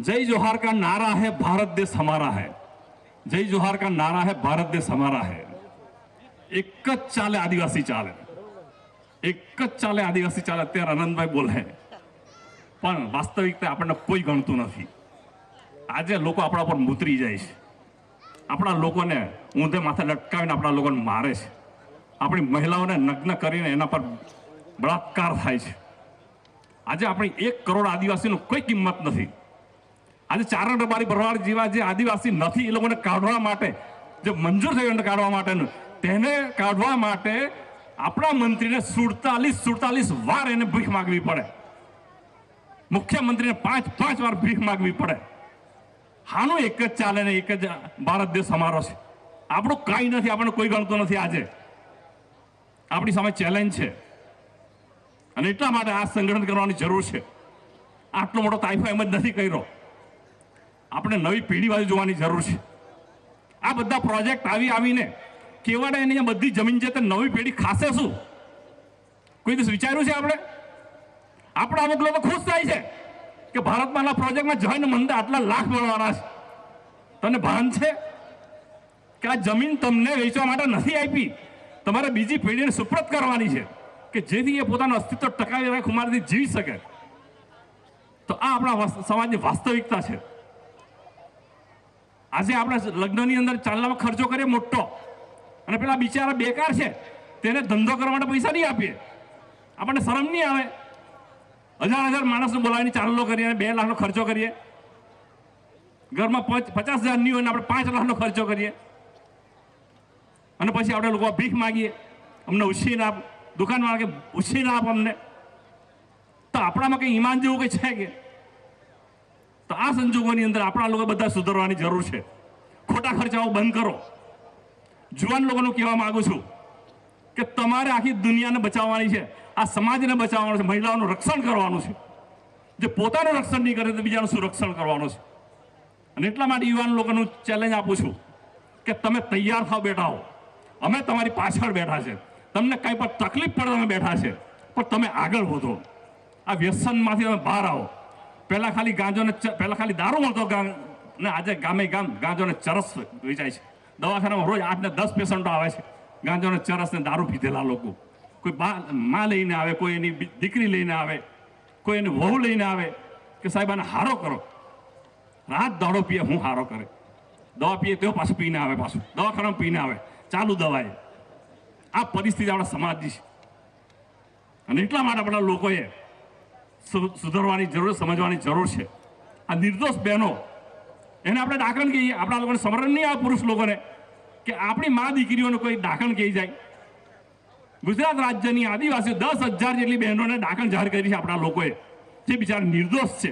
जय जोहार का नारा है भारत देश हमारा है जय जोहार का नारा है भारत देश हमारा है એક જ ચાલે આદિવાસી ચાલે એક જ ચાલે આદિવાસી ચાલે અત્યારે આનંદભાઈ બોલે પણ વાસ્તવિકતા આપણને કોઈ ગણતું નથી આજે લોકો આપણા પર મૂતરી જાય છે આપણા લોકોને ઊંધે માથે લટકાવીને આપણા લોકોને મારે છે આપણી મહિલાઓને નગ્ન કરીને એના પર બળાત્કાર થાય છે આજે આપણી એક કરોડ આદિવાસીનો કોઈ કિંમત નથી આજે ચારણ રબારી ભરવાડ જેવા જે આદિવાસી નથી, એ લોકોને કાઢવા માટે, જે મંજૂર થયું એને કાઢવા માટેનું, તેને કાઢવા માટે આપણા મંત્રીને સુડતાલીસ સુડતાલીસ વાર એને ભીખ માગવી પડે. મુખ્યમંત્રીને પાંચ પાંચ વાર ભીખ માગવી પડે. હાનું એક જ ચાલે ને એક જ ભારત દેશ અમારો છે. આપણું કાંઈ નથી, આપણને કોઈ ગણતો નથી આજે. આપણી સામે ચેલેન્જ છે. અને એટલા માટે આ સંગઠન કરવાની જરૂર છે. આટલો મોટો તાઇફો એમ જ નથી કર્યો. આપણે નવી પેઢી બાજુ જોવાની જરૂર છે. આ બધા પ્રોજેક્ટ આવી આવીને કેવાડે એની બધી જમીન છે તે નવી પેઢી ખાશે શું? કોઈ દિવસ વિચાર્યું છે આપણે? આપણા અમુક લોકો ખુશ થાય છે કે ભારતમાંના પ્રોજેક્ટમાં જઈને મંદા આટલા લાખ મળવાના છે. તને ભાન છે કે આ જમીન તમને વેચવા માટે નથી આપી? તમારે બીજી પેઢીને સુપ્રત કરવાની છે કે જેથી એ પોતાનું અસ્તિત્વ ટકાવી રાખે ખુમારથી જીવી શકે. તો આ આપણા સમાજની વાસ્તવિકતા છે. આજે આપણે લગ્નની અંદર ચાલનામાં ખર્ચો કરીએ મોટો. અને પેલા બિચારા બેકાર છે, તેને ધંધો કરવા માટે પૈસા નહીં આપીએ. આપણને શરમ નહીં આવે. હજાર હજાર માણસને બોલાવીને ચાલલો કરીએ અને બે લાખનો ખર્ચો કરીએ. ઘરમાં પાંચ, પચાસ હજારની હોય ને આપણે પાંચ લાખનો ખર્ચો કરીએ. અને પછી આપણે લોકો ભીખ માગીએ. અમને ઉછીને આપ, દુકાનવાળા કે ઉછીને આપ અમને. તો આપણામાં કંઈ ઈમાન જેવું કંઈ છે કે? તો આ સંજોગોની અંદર આપણા લોકો બધા સુધારવાની જરૂર છે. ખોટા ખર્ચાઓ બંધ કરો. જુવાન લોકોનું કહેવા માગું છું કે તમારે આખી દુનિયાને બચાવવાની છે. આ સમાજને બચાવવાનું છે. મહિલાઓનું રક્ષણ કરવાનું છે. જે પોતાનું રક્ષણ નહીં કરે તો બીજાનું શું રક્ષણ કરવાનું છે? અને એટલા માટે યુવાન લોકોનું ચેલેન્જ આપું છું કે તમે તૈયાર થાવ બેઠા હો અમે તમારી પાછળ બેઠા છે. તમને કાંઈ પણ તકલીફ પડે તમે બેઠા છે. પણ તમે આગળ વધો. આ વ્યસનમાંથી તમે બહાર આવો. પહેલાં ખાલી ગાંજોને પહેલાં ખાલી દારૂ મળતો ને આજે ગામે ગામ ગાંજોને ચરસ વેચાય છે. દવાખાનામાં રોજ આઠ ને દસ પેશન્ટો આવે છે. ગાંજોને ચરસ ને દારૂ પીધેલા લોકો. કોઈ બા, માં લઈને આવે, કોઈ એની દીકરી લઈને આવે, કોઈ એની વહુ લઈને આવે, કે સાહેબ આને હારો કરો. રાત દાડો પીએ, હું હારો કરે. દવા પીએ તેઓ પાછું પીને આવે પાછું. દવાખાનામાં પીને આવે. ચાલુ દવાએ. આ પરિસ્થિતિ આપણા સમાજની છે. અને એટલા માટે આપણા લોકોએ સુધારવાની જરૂર, સમજવાની જરૂર છે. આ નિર્દોષ બહેનો, એને આપણે ડાકણ કહીએ. આપણા લોકોને સમરણ નહીં આવે પુરુષ લોકોને કે આપણી મા દીકરીઓને કોઈ ડાકણ કહી જાય. ગુજરાત રાજ્યની આદિવાસીઓ દસ હજાર જેટલી બહેનોને ડાકણ જાહેર કરી છે આપણા લોકોએ, જે બિચારા નિર્દોષ છે.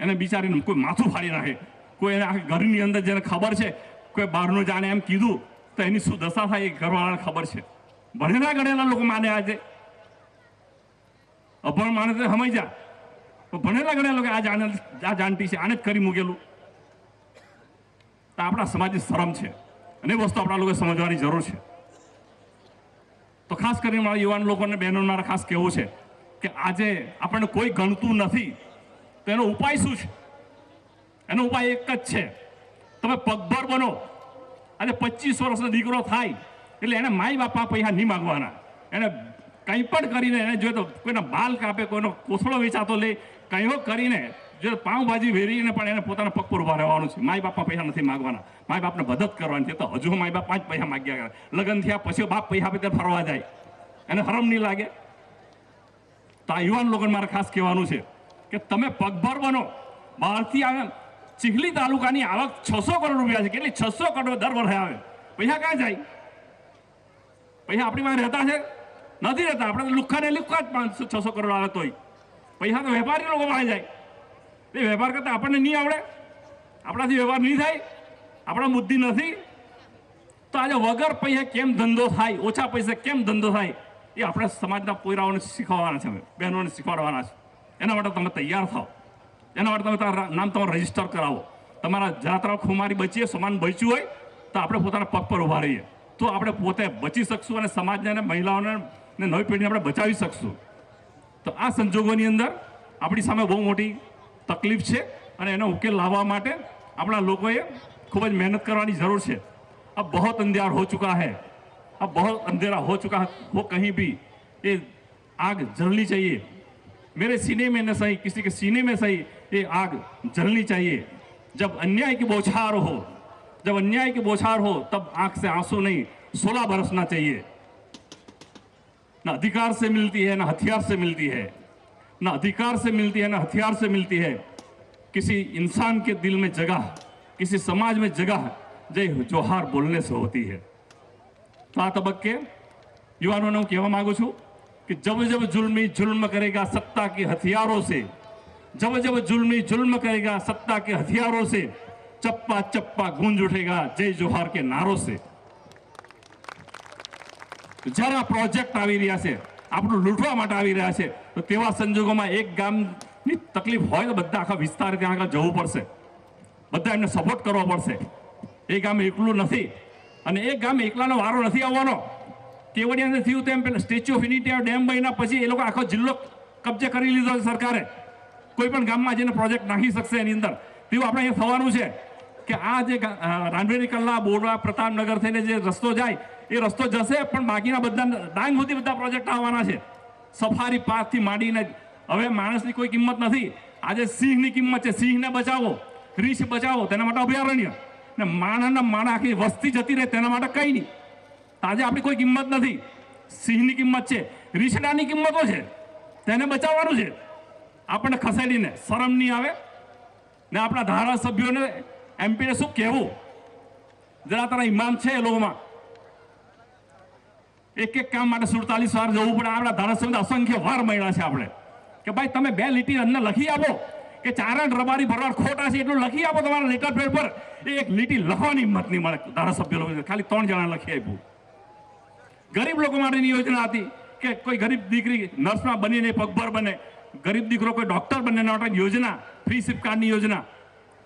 એને બિચારીને કોઈ માથું ફાડી નાખે. કોઈ એને આખી ઘરની અંદર જેને ખબર છે, કોઈ બહારનું જાણે એમ કીધું, તો એની શું દશા થાય એ ઘરવાળાને ખબર છે. ભણેલા ગણેલા લોકો માને આજે. અભણ માણસ સમય જા. ભણેલા ગણેલા લોકો, આ જાણે આ જાણતી છે આને જ કરી મૂકેલું. તો આપણા સમાજની શરમ છે. અને વસ્તુ આપણા લોકોએ સમજવાની જરૂર છે. તો ખાસ કરીને મારા યુવાન લોકોને બહેનો મારા ખાસ કહેવું છે કે આજે આપણને કોઈ ગણતું નથી, તો એનો ઉપાય શું છે? એનો ઉપાય એક જ છે. તમે પગભર બનો. આજે પચીસ વર્ષનો દીકરો થાય, એટલે એને માય બાપા પૈસા નહીં માગવાના. એને કંઈ પણ કરીને એને જોઈએ તો કોઈના બાલ કાપે, કોઈનો કોથળો વેચાતો લે, કંઈઓ કરીને જો પાઉંભાજી વેરીને પણ એને પોતાના પગ પર ઊભા રહેવાનું છે. માય બાપમાં પૈસા નથી માગવાના. માય બાપને મદદ કરવાની છે. તો હજુ માય બાપ પાંચ પૈસા માગ્યા કરે. લગ્ન થયા પછી બાપ પૈસા આપે ત્યારે ફરવા જાય. એને હરમ નહીં લાગે. તો આ યુવાન લોકોને મારે ખાસ કહેવાનું છે કે તમે પગભર બનો. બહારથી આવે. ચીખલી તાલુકાની આવક છસો કરોડ રૂપિયા છે. કેટલી? છસો કરોડ દર વર્ષે આવે. પૈસા ક્યાં જાય? પૈસા આપણી પાસે રહેતા છે. નથી રહેતા. આપણે લુખ્ખા ને લુખ્ખા જ પાંચસો છસો કરોડ આવે તોય. પૈસા તો વેપારી લોકો પાસે જાય. એ વેપાર કરતા આપણને નહીં આવડે. આપણાથી વ્યવહાર નહીં થાય. આપણા બુદ્ધિ નથી. તો આજે વગર પૈસા કેમ ધંધો થાય? ઓછા પૈસા કેમ ધંધો થાય? એ આપણે સમાજના પોયરાઓને શીખવાના છે અમે. બહેનોને શીખવાડવાના છે. એના માટે તમે તૈયાર થાઓ. એના માટે તમે તમારા નામ તમારું રજિસ્ટર કરાવો. તમારા જાત્રા ખુમારી બચીએ, સમાન બચ્યું હોય, તો આપણે પોતાના પગ પર ઊભા રહીએ. તો આપણે પોતે બચી શકશું અને સમાજને મહિલાઓને ને નવી પેઢીને આપણે બચાવી શકશું તો આ સંજોગોની અંદર આપણી સામે બહુ મોટી તકલીફ છે અને એનો ઉકેલ લાવવા માટે આપણા લોકોએ ખૂબ જ મહેનત કરવાની જરૂર છે अब बहुत अंधेरा हो चुका है अब बहुत अंधेरा हो चुका हो कहीं भी ये आग जलनी चाहिए मेरे सीने में न सही किसी के सीने में सही ये आग जलनी चाहिए जब अन्याय की बौछार हो जब अन्याय की बौछार हो तब आंख से आंसू नहीं सोलह बरसना चाहिए ना अधिकार से मिलती है, ना हथियार से मिलती है। ना अधिकार से मिलती है, ना हथियार से मिलती है। किसी इंसान के दिल में जगह, किसी समाज में जगह, जय जोहार बोलने से होती है। तो तबक्के તબક્કે ने હું मांगू छू कि जब जब जुल्मी जुल्म करेगा सत्ता के हथियारों से, जब जब जुल्मी जुल्म करेगा सत्ता के हथियारों से, चप्पा चप्पा गूंज उठेगा जय जोहार के नारों से। જ્યારે આ પ્રોજેક્ટ આવી રહ્યા છે, આપણું લૂંટવા માટે આવી રહ્યા છે, તો તેવા સંજોગોમાં એક ગામની તકલીફ હોય તો બધા આખા વિસ્તાર ત્યાં આગળ જવું પડશે. બધા એમને સપોર્ટ કરવો પડશે. એ ગામ એકલું નથી અને એ ગામ એકલાનો વારો નથી આવવાનો. કેવડિયાને થયું તેમ પેલા સ્ટેચ્યુ ઓફ યુનિટી ડેમ બન્યા પછી એ લોકો આખો જિલ્લો કબજે કરી લીધો છે સરકારે. કોઈ પણ ગામમાં જઈને પ્રોજેક્ટ નાખી શકશે એની અંદર. તેવું આપણે અહીંયા થવાનું છે કે આ જે રાંધવેરી કલ્લા બોરવા પ્રતાપનગર થઈને જે રસ્તો જાય એ રસ્તો જશે, પણ બાકીના બધા ડાંગ સુધી બધા પ્રોજેક્ટ આવવાના છે. સફારી પાર્કથી માંડીને હવે માણસની કોઈ કિંમત નથી. આજે સિંહની કિંમત છે, સિંહને બચાવો, રીછ બચાવો, તેના માટે અભયારણ્ય. ને માણસના માણા આખી વસ્તી જતી રહે તેના માટે કંઈ નહીં. આજે આપણી કોઈ કિંમત નથી. સિંહની કિંમત છે, રીછડાની કિંમતો છે, તેને બચાવવાનું છે. આપણને ખસેડીને શરમ નહીં આવે. ને આપણા ધારાસભ્યોને એમપીને શું કહેવું? જરા તારા ઇમામ છે એ લોકોમાં. એક એક કામ માટે સુડતાલીસ વાર જવું પડે. આપણા ધારાસભ્ય અસંખ્ય વાર મળ્યા છે આપણે. કે ભાઈ, તમે બે લીટી અન્ન લખી આપો કે ચારણ રબારી ભરવાડ ખોટા છે એટલું લખી આપો તમારા લેટર પેડ પર. એક લીટી લખવાની હિંમત નહીં મળે ધારાસભ્ય ખાલી ત્રણ જણા લખી આપ્યું. ગરીબ લોકો માટેની યોજના હતી કે કોઈ ગરીબ દીકરી નર્સમાં બનીને પગભર બને. ગરીબ દીકરો કોઈ ડોક્ટર બને માટે યોજના, ફ્રી સિપ કાર્ડની યોજના.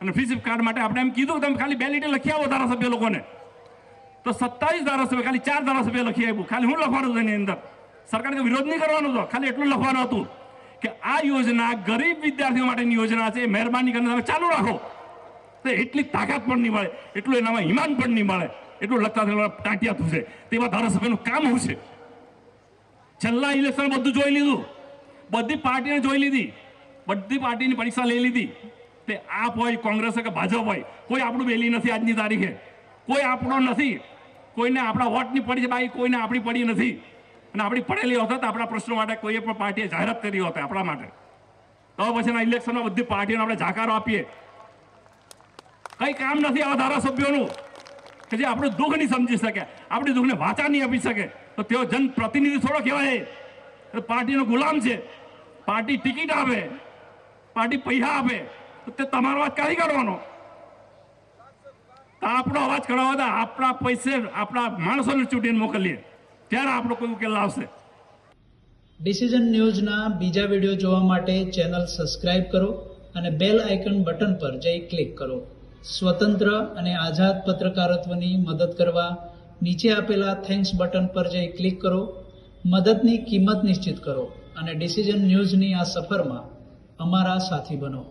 અને ફ્રી સિપ માટે આપણે એમ કીધું તમે ખાલી બે લીટી લખી આવો ધારાસભ્ય લોકોને. તો સત્તાવીસ ધારાસભ્ય, ખાલી ચાર ધારાસભ્ય લખી આપ્યું. ખાલી હું લખવાનું એની અંદર. સરકારે તો વિરોધ નહીં કરવાનો હતો. ખાલી એટલું લખવાનું હતું કે આ યોજના ગરીબ વિદ્યાર્થીઓ માટેની યોજના છે. મહેરબાની કરીને તમે ચાલુ રાખો. તો એટલી તાકાત પણ નહીં મળે. એટલું એનામાં હિમાન પણ નહીં મળે. એટલું લખતા ટાંટિયા થશે. તેવા ધારાસભ્યનું કામ શું છે? છેલ્લા ઇલેક્શન બધું જોઈ લીધું. બધી પાર્ટીને જોઈ લીધી. બધી પાર્ટીની પરીક્ષા લઈ લીધી. તે આપ હોય, કોંગ્રેસ હોય કે ભાજપ હોય, કોઈ આપણું બેલી નથી આજની તારીખે. કોઈ આપણો નથી. કોઈને આપણા વોટની પડી છે, બાકી કોઈને આપણી પડી નથી. અને આપણી પડેલી હોત આપણા પ્રશ્નો માટે કોઈએ પણ પાર્ટીએ જાહેરાત કરી હોત આપણા માટે. તો પછીના ઇલેક્શનમાં બધી પાર્ટીઓને આપણે જાકારો આપીએ. કંઈ કામ નથી આવા ધારાસભ્યોનું, કે જે આપણું દુઃખ નહીં સમજી શકે, આપણી દુઃખને વાચા નહીં આપી શકે. તો તેઓ જનપ્રતિનિધિ થોડો કહેવાય. પાર્ટીનો ગુલામ છે. પાર્ટી ટિકિટ આપે. પાર્ટી પૈસા આપે. તો તે તમારો વાત કાઢવાનો? તો આપણો અવાજ કરાવવા તો આપણા પૈસે, આપણા માણસોને ચૂંટીને મોકલીએ. ત્યારે આપણો કોઈ ઉકેલ આવશે ડિસિઝન ન્યૂઝના બીજા વીડિયો જોવા માટે ચેનલ સબસ્ક્રાઇબ કરો અને બેલ આઇકન બટન પર જઈ ક્લિક કરો. સ્વતંત્ર અને આઝાદ પત્રકારત્વની મદદ કરવા નીચે આપેલા થેન્ક્સ બટન પર જઈ ક્લિક કરો. મદદની કિંમત નિશ્ચિત કરો અને ડિસિઝન ન્યૂઝની આ સફરમાં અમારા સાથી બનો.